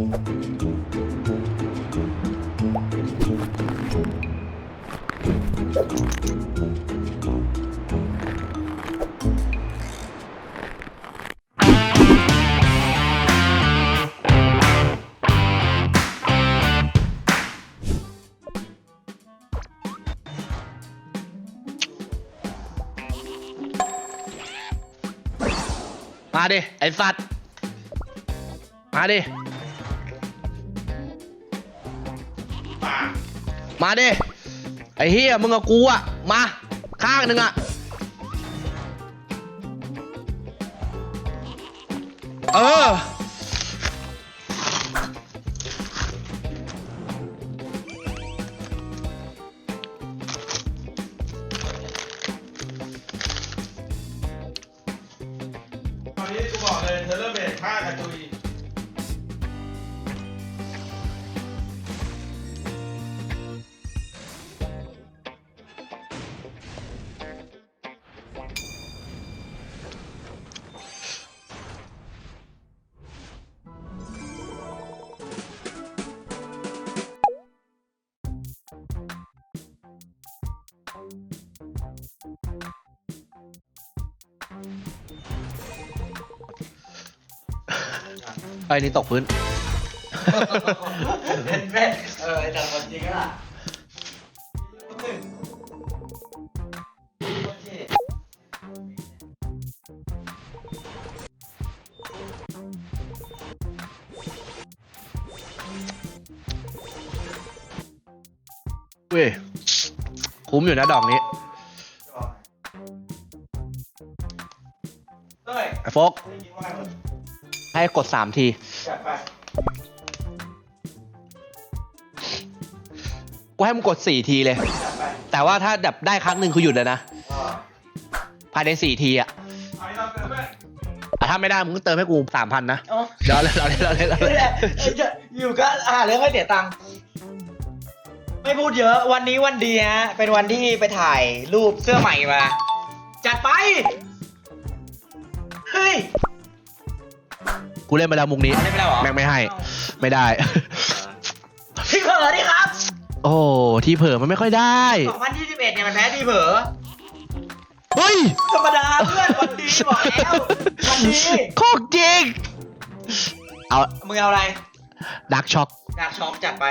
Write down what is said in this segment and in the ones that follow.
มาดิไอสัตว์ มาดิ มาดิไอเฮียมึงกับกูอะมาข้างหนึ่งอะเออตอนนี้กูบอกเลยเธอเริ่มเบรกฆ่ากระจุย ไอ้นี่ตกพื้นเป็นแม่เออไอ้แต่คนจริงอะโอเคเว้ย คุ้มอยู่นะดอกนี้เต้ยไอ้โฟกได้ยินว่าไง ให้กดสามทีจัดไปกูให้มึงกดสี่ทีเลยจัดไปแต่ว่าถ้าแบบได้ครั้งหนึ่งคือหยุดเลยนะก็ภายในสี่ทีอะเอาให้เราเกิดเพื่อนอะถ้าไม่ได้มึงก็เติมให้กูสามพันนะเอ๋อ เดี๋ยวเราเล่นเราเล่นเราเล่นเรานี่เล่นแหละไอ้เจ้าอยู่ก็อ่าเรื่องให้เสียตังค์ไม่พูดเยอะวันนี้วันดีฮะเป็นวันที่ไปถ่ายรูปเสื้อใหม่มา จัดไป เฮ้ย กูเล่นไปแล้วมุกนี้เอาได้ไปแล้วเหรอแม่งไม่ให้ ไม่ได้พี่เผลอดิครับ โอ้ที่เผลอมันไม่ค่อยได้2021เนี่ยมันแพ้ที่เผลอเฮ้ยธรรมดาเพื่อนวันดีบอกแล้ววันดีโคตรจริงเอามึงเอาอะไรดักช็อกดาร์กช็อปจัดไป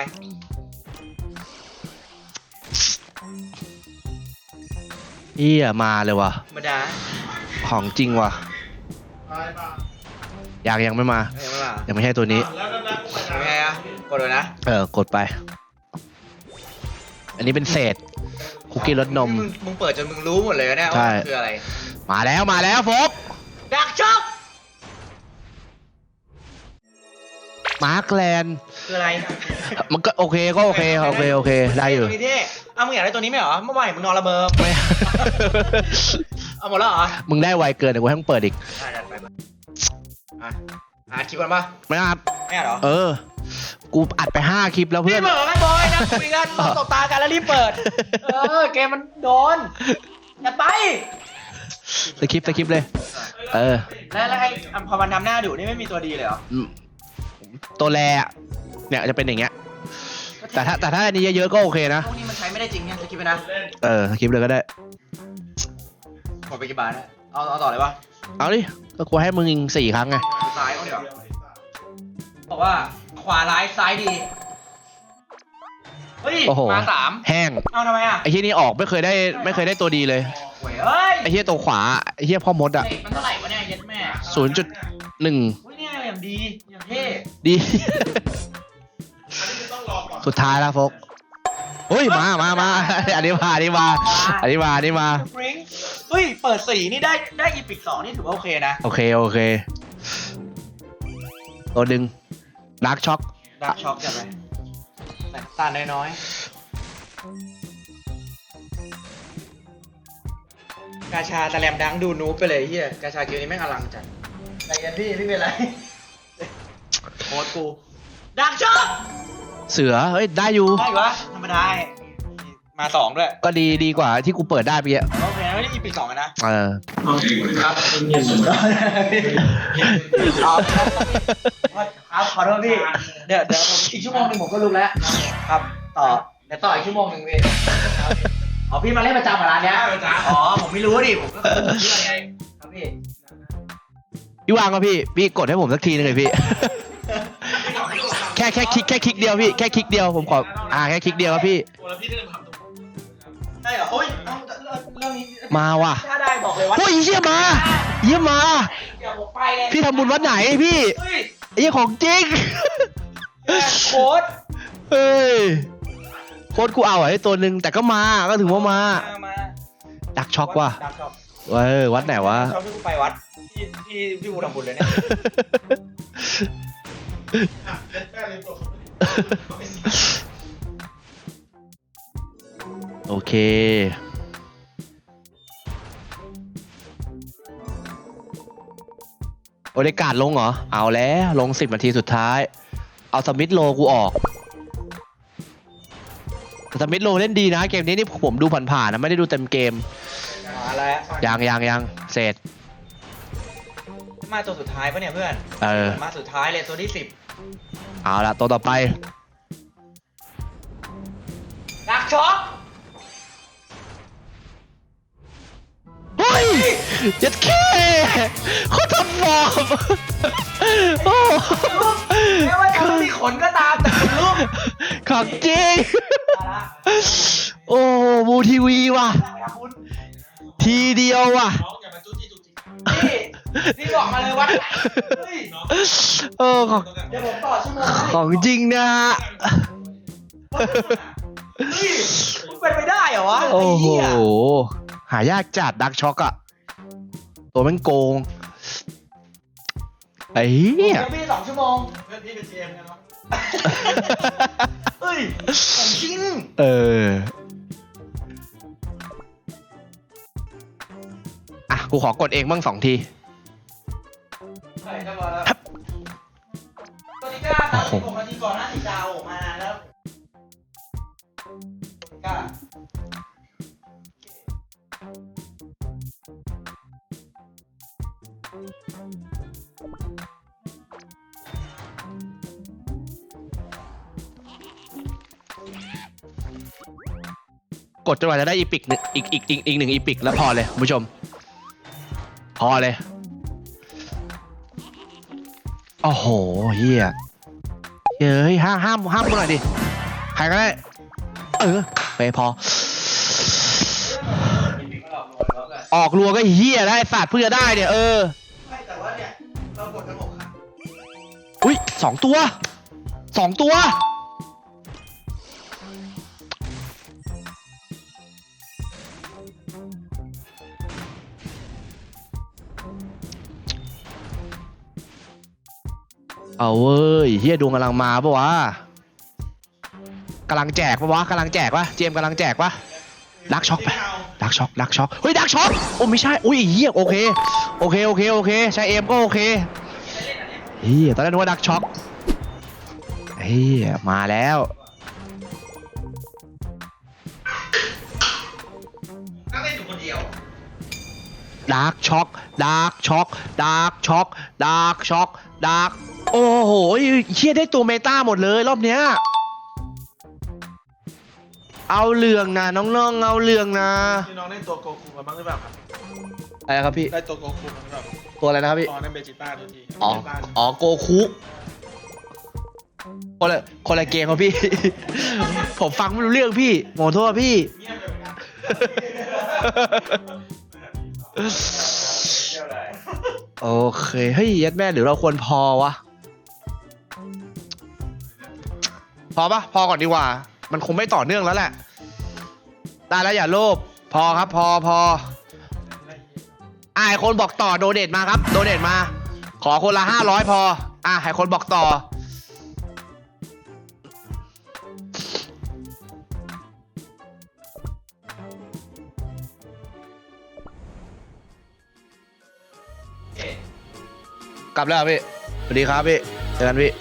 เฮียมาเลยว่ะธรรมดาของจริงว่ะตา ยป่ะยังยังไม่มาเฮ้ยไม่มายังไม่ใช่ตัวนี้แล้วแล้วแล้วกูไปไหนไม่ใช่อะกดเลยนะเออ กดไป อันนี้เป็นเศษ คุกกี้รสนมมึงมึงเปิดจนมึงรู้หมดเลยนะเนี่ยใช่ ว่ามันคืออะไรมาแล้วมาแล้วโฟกดาร์กช็อปมาร์คแลนด์คืออะไรมันก็โอเคก็โอเคโอเคโอเค ได้อยู่ ตัวนี้เท่อ้าวมึงอยากได้ตัวนี้ไหมเหรอเมื่อวานเห็นมึงนอนระเมอไม่ เอาหมดแล้วเหรอมึงได้ไวเกินเดี๋ยวกูให้มึงเปิดอีก อะจัดไปมา อะอะคลิปกันปะไม่อัดไม่อะเหรอเออ กูอัดไปห้าคลิปแล้วพี่เพื่อนเผลอไหมบอยนะคุยกันมองตบตากันแล้วรีบเปิด เออเกมมันโดนอย่าไป สคริปต์สคริปต์เลย เออแล้วแล้วไอ้อะพอมันทำหน้าดุนี่ไม่มีตัวดีเลยเหรออืมตัวแรอะเนี่ยจะเป็นอย่างเงี้ย แต่ถ้าแต่ถ้าอันนี้เยอะๆก็โอเคนะ พวกนี้มันใช้ไม่ได้จริงเนี่ยสกิปไปนะเล่นเออสคริปต์เลยก็ได้ หมดไปกี่บาทเนี่ยเอาเอาต่อเลยปะเอาดิ ก็กูให้มึงยิงสี่ครั้งไงซ้ายเอาเดี๋ยวบอกว่าขวาร้ายซ้ายดี เฮ้ย โอ้โหมาสามแห้งเอาทำไมอะไอ้ที่นี่ออกไม่เคยได้ไม่เคยได้ตัวดีเลยโอ้ยเอ้ยไอ้ที่ตัวขวาไอ้ที่พ่อมดอะเฮ้ยมันเท่าไหร่วะเนี่ยเย็ดแม่ศูนย์จุดหนึ่งอุ้ยเนี่ยอย่างดีอย่างเท่ดีอันนี้คือต้องรอก่อนสุดท้ายแล้วโฟกเฮ้ยมามามาอันนี้มาอันนี้มาอันนี้มาอันนี้มาฟริงค์ เฮ้ย เปิดสี่นี่ได้ได้อีพิกสองนี่ถือว่าโอเคนะโอเคโอเคตัวดึงดาร์กช็อคดาร์กช็อคจัดไปใส่น้ำตาลน้อยๆกาชาตะแลมดังดูนูบไปเลยเฮียกาชาเกมนี้แม่งอลังจัดใจเย็นพี่พี่เป็นไรโคตรกูดาร์กช็อคเสือเฮ้ยได้อยู่ ได้วะธรรมดามาสองด้วย ก็ดีดีกว่าที่กูเปิดได้เปียโอเค ไม่ไม่ได้อีพีสองอะนะ เออ ครับเอาครับขอโทษพี่ เดี๋ยวเดี๋ยวผมอีกชั่วโมงหนึ่งผมก็ลุกแล้ว ครับ ต่อ เดี๋ยวต่ออีกชั่วโมงหนึ่งพี่อ๋อพี่มาเล่นประจำเหรอร้านเนี้ยประจำอ๋อผมไม่รู้ดิผมก็เชื่อไงครับพี่พี่วางก็พี่ พี่กดให้ผมสักทีนึงเลยพี่ แค่แค่คลิกแค่คลิกเดียวพี่ แค่คลิกเดียวผมขอ อ่าแค่คลิกเดียวครับพี่ตัวแล้วพี่ได้ทำตรงใช่เหรอโอ้ยเอาเรื่องนี้ มาว่ะถ้าได้บอกเลยว่าโอ้ยเยี่ยมาเยี่ยมา เดี๋ยวผมไปเลยพี่ทำบุญวัดไหนพี่เฮ้ยไอ้เหี้ยของจริง โค้ดเฮ้ยโค้ดกูเอาไอ้ตัวหนึ่งแต่ก็มาก็ถือว่ามา มาดักช็อกว่ะดักช็อกเว้ยวัดไหนวะชอบที่กูไปวัดที่ที่พี่บูทำบุญเลยเนี่ยอะเล่นแป้งเลยตัวโอเค โอเดการ์ดลงเหรอ เอาแล้วลงสิบนาทีสุดท้าย เอาสมิธโลกูออกแต่สมิธโลเล่นดีนะ เกมนี้นี่ผมดูผ่านๆนะไม่ได้ดูเต็มเกมมาแล้วยังยังยังเสร็จ มาตัวสุดท้ายปะเนี่ยเพื่อนเออมาสุดท้ายเลยตัวที่สิบเอาละตัวต่อไปดักช็อก เจ็ดแค่เขาทำฟอร์มโอ้แม้ว่าจะไม่มีขนก็ตามแต่ขนลุกของจริงมาละโอ้บูทีวีว่ะครับคุณทีเดียวว่ะ น้องอย่ามาจู้จี้จุกจิกพี่พี่บอกมาเลยวัดไหนเฮ้ยน้องเออของเดี๋ยวผมต่อชั่วโมงให้ของจริงนะฮะ เฮ้ยมันเป็นไปได้เหรอวะโอ้ไอ้โห เหี้ยหายากจัดดักช็อกอะ ตัวแมันโกง ไอ้เหี้ยเดี๋ยวพี่สองชั่วโมงเพื่อนพี่เป็นเจมกันเนาะเฮ้ยของจริงเออ อะ กูขอกดเองบ้างสองทีใช่ครับมาแล้วตอนนี้กล้าตามสิบหกนาทีก่อนหน้าสีดาวออกมา กดจนกว่าจะได้อีพิกหนึ่งอีกอีกอีกอีกหนึ่งอีพิกแล้วพอเลยคุณผู้ชม พอเลยโอ้โหเฮียเฮ้ยห้ามห้ามห้ามกูหน่อยดิใครก็ได้เออไปพอ ออกรัวก็เฮียได้ศาสตร์เพื่อได้เนี่ยเออไม่แต่ว่าเนี่ยเรากดกันหกครั้งอุ้ยสองตัวสองตัว เอาเว้ยเฮียดวงกำลังมาปะวะกำลังแจกปะวะกำลังแจกปะเจมส์กำลังแจกปะดักช็อกไปดักช็อกดักช็อกเฮ้ยดักช็อกโอ้ไม่ใช่อุ้ยเฮียโอเคโอเคโอเคโอเคใช้เอ็มก็โอเคเฮียตอนแรกนึกว่าดักช็อกเฮียมาแล้วนั่งเล่นอยู่คนเดียวดาร์กช็อกดาร์กช็อกดาร์กช็อกดาร์กช็อกดาร์ก โอ้โหเฮียได้ตัวเมตาหมดเลยรอบเนี้ย เอาเรื่องนะน้องๆเอาเรื่องนะพี่น้องเล่นตัวโกคูมาบ้างหรือเปล่าครับอะไรครับพี่ ได้ตัวโกคูมาหรือเปล่าตัวอะไรนะครับพี่ ตอนนั้นเบจิต้าตัวทีอ๋อ อ๋อโกคุคนละคนละเกมครับพี่ ผมฟังไม่รู้เรื่องพี่ขอโทษพี่เงียบเลยเหมือนกันเดียวเลยโอเค เฮ้ยยัดแม่หรือเราควรพอวะ อปะพอก่อนดีกว่า มันคงไม่ต่อเนื่องแล้วแหละได้แล้วอย่าโลภพอครับ พอพออ่าให้คนบอกต่อโดเดทมาครับโดเดทมา ขอคนละห้าร้อยพอ อ่าให้คนบอกต่อ กลับแล้วเหรอพี่สวัสดีครับพี่เจอกันพี่